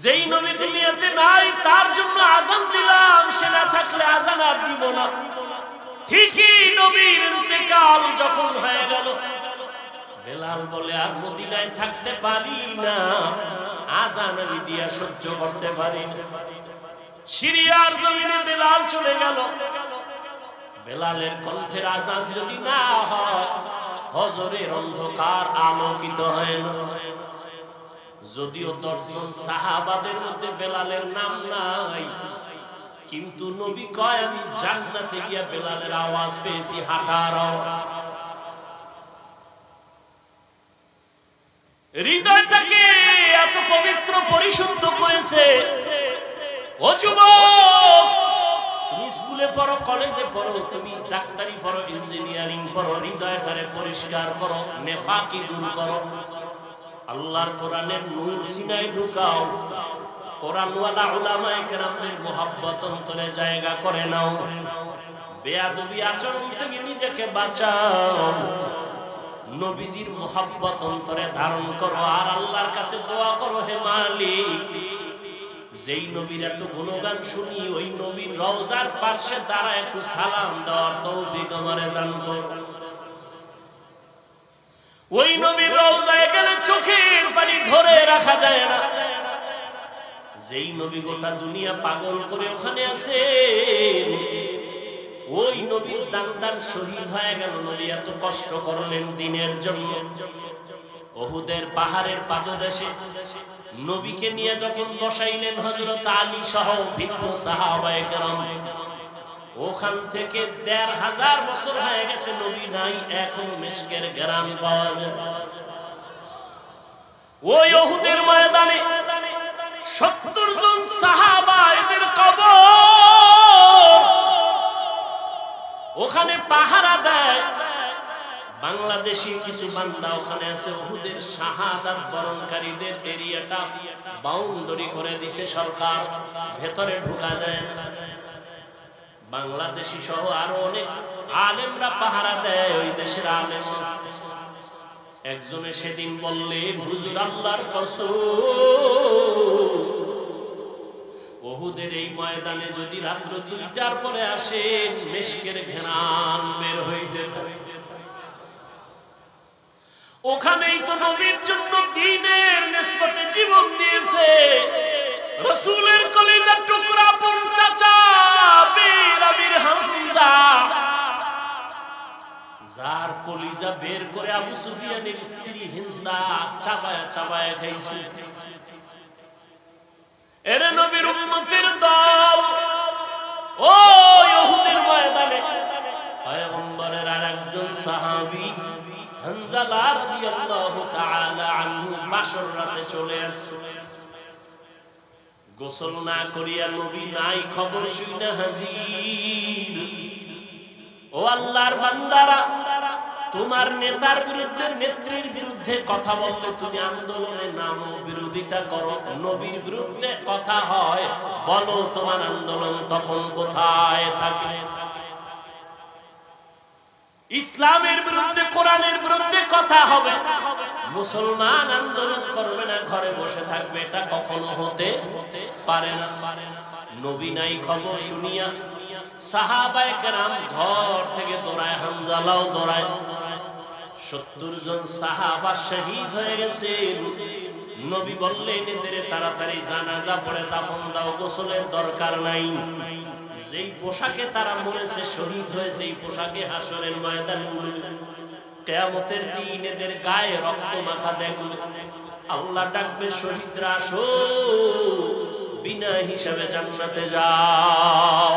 যেই নবী দুনিয়াতে নাই, তার জন্য আজান দিলাম। সে না থাকলে আজান আর দিব না। ঠিকই নবীর ইন্তেকাল যখন হয়ে গেল। বেলাল বলে, আর মদিনায় থাকতে পারি না। আজান আমি দিয়া সহ্য করতে পারি সিরিয়ার জমিনে বেলাল চলে গেল। বেলালের কণ্ঠের আজান যদি না হয়, হজরের অন্ধকার আলোকিত হয় না। যদিও দশজন সাহাবাদের মধ্যে বেলালের নাম নাই, কিন্তু নবী কয়, আমি জান্নাতে গিয়া বেলালের আওয়াজ পেয়েছি, হাঁটার হৃদয়টাকে এত পবিত্র, পরিশুদ্ধ করেছে। তুমি স্কুলে পড়ো, কলেজে পড়ো, তুমি ডাক্তারি পড়ো, ইঞ্জিনিয়ারিং পড়ো, হৃদয়টারে পরিষ্কার করো, নেফাকি দূর করো। আল্লাহর কোরআনের নূর সিনাই ঢুকাও। কোরআনওয়ালা উলামায়ে কেরামদের মোহাব্বত অন্তরে জায়গা করে নাও। বেয়াদবি আচরণ থেকে নিজেকে বাঁচাও। নবীজির মোহাব্বত অন্তরে ধারণ করো, আর আল্লাহর কাছে দোয়া করো, হে মালিক। যেই নবীর এত গুণগান শুনি, ওই নবীর রওজার পাশে দাঁড়া একটু সালাম দেওয়ার তৌফিক আমারে দান করো। ওই নবীর রওজায় গেলে যেই নবী গোটা দুনিয়া পাগল করে ওখানে আছে, ওই নবীর দান দান শহীদ হয়ে গেল নবী, এত কষ্ট করলেন দিনের জন্য। ওহুদের পাহাড়ের পাদদেশে নবীকে নিয়ে যখন বসাইলেন হযরত আলী সহ ভিন্ন সাহাবায়ে কেরাম ওখান থেকে দেড় হাজার বছর হয়ে গেছে নবী নাই, এখনও মেশকের গ্রাম পাওয়া যায়। ওই ওহুদের ময়দানে সত্তর জন সাহাবা এদের কবর। ওখানে পাহারা দেয়। বাংলাদেশি কিছু বান্দা ওখানে আছে, ওহুদের শাহাদাত বরণকারীদের এরিয়াটা বাউন্ডারি করে দিছে সরকার, ভেতরে ঢোকা যায়। বাংলাদেশি সহ আরও অনেক আলেমরা পাহারা দেয়, ওই দেশের আলেম। একজনে সেদিন বললেন হুজুর, আল্লাহর কসম এই ময়দানে যদি রাত্র দুইটার পরে আসেন, মেশকের ঘেরান বের হইতে। ওখানেই তো নবীর জন্য দিনের নিসবতে জীবন দিয়েছে রসুলের কলিজার টুকরা বোন যার কলিজা বের করে আবু সুফিয়ানের স্ত্রী হিন্দা চাবায়া চাবায়া খাইছে। এরে নবীর উম্মতের দল, ও ইহুদের ময়দানে। পয়গম্বরের আরেকজন সাহাবী হানজালা রাদিয়াল্লাহু তাআলা আনহু বাসর রাতে চলে আসছে। গোসল না করিয়া নবী নাই, খবর শুনে হাজির। ও আল্লাহর বান্দারা তোমার নেতার বিরুদ্ধে, নেত্রীর বিরুদ্ধে কথা বললে তুমি আন্দোলনে নামো, বিরোধিতা করো, নবীর বিরুদ্ধে কথা হয়, বলো তোমার আন্দোলন তখন কোথায় থাকে ইসলামের বিরুদ্ধে, কোরআনের বিরুদ্ধে কথা হবে। মুসলমান আন্দোলন করবে না, ঘরে বসে থাকবে, এটা কখনো হতে পারে না। নবী নাই খবর শুনিয়া সাহাবায়ে কেরাম ঘর থেকে দৌড়ায়, হামজালাও দৌড়ায়। সত্তর জন সাহাবা শহীদ হয়ে গেছে। নবী বললেন, এদের তাড়াতাড়ি জানাজা পড়ে দাফন দাও, গোসলের দরকার নাই। যেই পোশাকে তারা মরেছে, শহীদ হয়েছে, এই পোশাকে হাসরের ময়দানে কেয়ামতের দিন এদের গায়ে রক্ত মাখা দেখবে আল্লাহ ডাকবে, শহীদরা আসো, বিনা হিসাবে জান্নাতে যাও।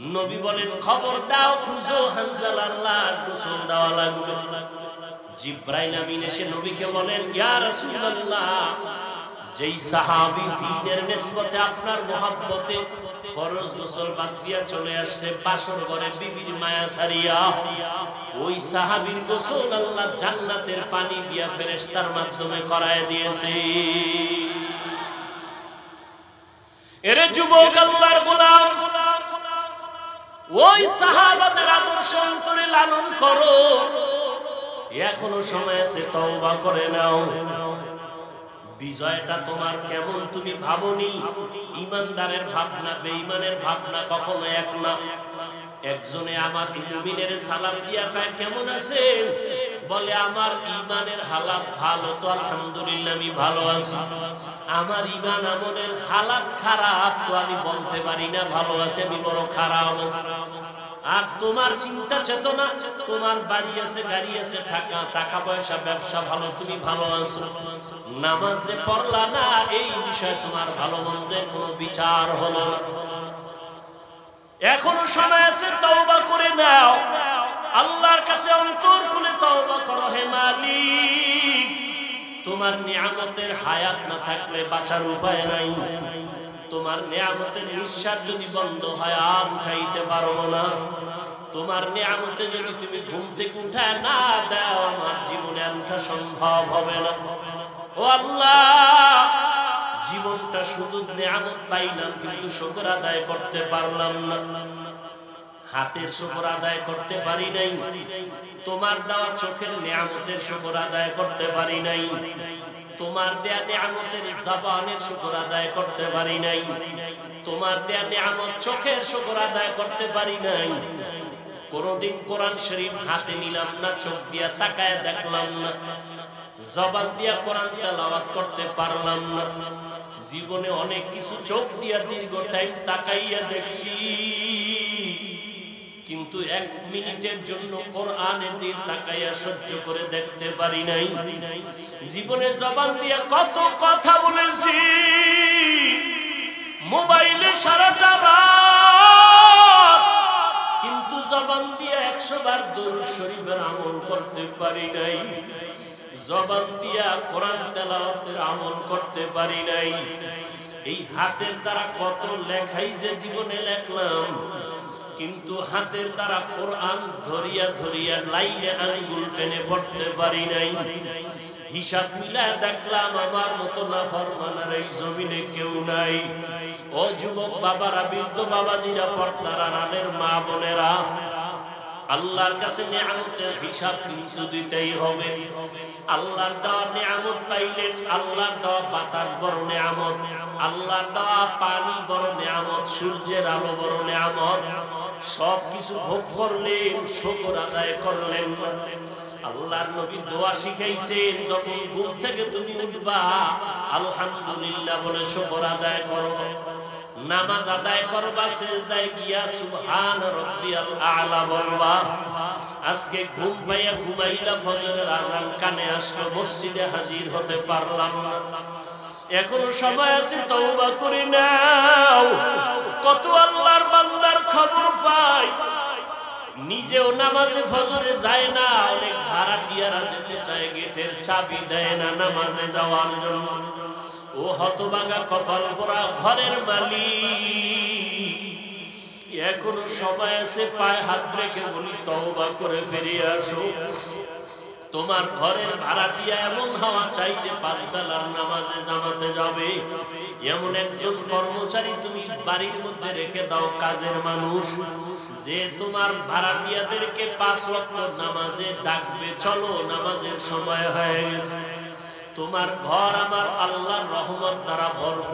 নবী বলেন, খবর দাও, খুঁজো হানজালার লাশ গোসল দেওয়া লাগবে। জিব্রাইল আমিন এসে নবীকে বলেন, ইয়া রাসূলুল্লাহ, যেই সাহাবি দিনের নিসবতে আপনার মহাব্বতে ফরজ গোসল বাদ দিয়া চলে বাসর ঘরে বিবির মায়া ওই সাহাবীর গোসল আল্লাহ জান্নাতের পানি দিয়া ফেরেশতার মাধ্যমে করায় দিয়েছে। এরে যুবক আল্লাহর গোলাম ওই সাহাবাদের আদর্শ অন্তরে লালন করো। এখনও সময় আছে, তওবা করে নাও। বিজয়টা তোমার কেমন তুমি ভাবনি? ইমানদারের ভাবনা, বেঈমানের ভাবনা কখনো এক না। একজনে আমার মুমিনের সালাম দিয়া কয়, কেমন আছে বলে, আমার ইমানের হালাত ভালো তো আলহামদুলিল্লাহ আমি ভালো আছি। আমার ইমান আমলের হালাত খারাপ তো আমি বলতে পারি না, ভালো আছে, আমি বড় খারাপ আর তোমার চিন্তা চেতনা, তোমার বাড়ি আছে, গাড়ি আছে, টাকা টাকা পয়সা, ব্যবসা ভালো, তুমি ভালো আছো। নামাজ যে পড়লা না, এই বিষয়ে তোমার ভালো মন্দের কোনো বিচার হলো এখনও সময় আছে, তওবা করে নাও। আল্লাহর কাছে অন্তর খুলে তোমার নিয়ামতের হায়াত না থাকলে বাঁচার উপায় নাই। তোমার নিয়ামতের নিঃশ্বাস যদি বন্ধ হয়, আর উঠাইতে পারব না। তোমার নিয়ামতে যদি তুমি ঘুম থেকে উঠায় না দাও, আমার জীবনে উঠা সম্ভব হবে না। ও আল্লাহ, জীবনটা শুধু নিয়ামত পাইলাম, কিন্তু শুকর আদায় করতে পারলাম না। হাতের শুকর আদায় করতে পারি নাই। তোমার দেওয়া চোখের নিয়ামতের শুকর আদায় করতে পারি নাই। তোমার দেয়া নিয়ামতের জবানের শুকর আদায় করতে পারি নাই। তোমার দেয়া নিয়ামত চোখের শুকর আদায় করতে পারি নাই। কোনদিন কোরআন শরীফ হাতে নিলাম না, চোখ দিয়া তাকায় দেখলাম না। জবান দিয়া কোরআন তেলাওয়াত করতে পারলাম না। জীবনে অনেক কিছু চোখ দিয়া দীর্ঘ টাইম তাকাইয়া দেখছি। কিন্তু এক মিনিটের জন্য কোরআনের দিকে তাকাইয়া সহ্য করে দেখতে পারি নাই। জীবনে জবান দিয়া কত কথা বলেছি। মোবাইলে সারাটা রাত। কিন্তু জবান দিয়ে একশো বার দরুদ শরীফের আমল করতে পারি নাই। জবান দিয়া কোরআন তেলাওয়াতের আমল করতে পারি নাই। এই হাতের দ্বারা কত লেখাই যে জীবনে লেখলাম। কিন্তু হাতের দ্বারা কোরআন ধরিয়া ধরিয়া লাইনে আঙ্গুল টেনে পড়তে পারি নাই। হিসাব মিলায় দেখলাম আমার মতো না ফরমানার এই জমিনে কেউ নাই। ও যুবক বাবারা, বৃদ্ধ বাবাজিরা, পর্দারা রানের মা বোনেরা, আল্লাহর কাছে নিয়ামতের হিসাব কিন্তু দিতেই হবে। আল্লাহর দেওয়া নিয়ামত পাইলেন, আল্লাহর দেওয়া বাতাস বড় নিয়ামত, আল্লাহর দেওয়া পানি বড় নিয়ামত, সূর্যের আলো বড় নিয়ামত সব কিছু ভোগ করলেন, শকর আদায় করলেন। আল্লাহর নবী দোয়া শিখাইছেন, যখন ঘুম থেকে তুমি উঠবা, আলহামদুলিল্লাহ বলে শকর আদায় করো। নামাজ আদায় করবা গিয়া সুবহান রাব্বিয়াল আলা বলবা, আজকে ঘুম পাইয়া ঘুমাইলা ফজরের আজান কানে আসলো, মসজিদে হাজির হতে পারলাম না। এখনও সময় আছে, তওবা করে নাও। কত আল্লাহর বান্দার খবর পাই। নিজেও নামাজে ফজরে যায় না, অনেক ভাড়াটিয়ারা যেতে চায়, গেটের চাবি দেয় না নামাজে যাওয়ার জন্য। ও হতবাগা কপাল পরা ঘরের মালিক। এখনও সময় আছে, পায়ে হাত রেখে বলি, তওবা করে ফিরে আসো। তোমার ঘরের ভাড়া দিয়া এমন হওয়া চাই যে পাঁচ বেলার নামাজে জামাতে যাবে। এমন একজন কর্মচারী তুমি বাড়ির মধ্যে রেখে দাও কাজের মানুষ, যে তোমার ভাড়াটিয়াদেরকে পাঁচ রক্ত নামাজে ডাকবে, চলো, নামাজের সময় হয়ে গেছে। তোমার ঘর আমার আল্লাহর রহমত দ্বারা ভরপুর।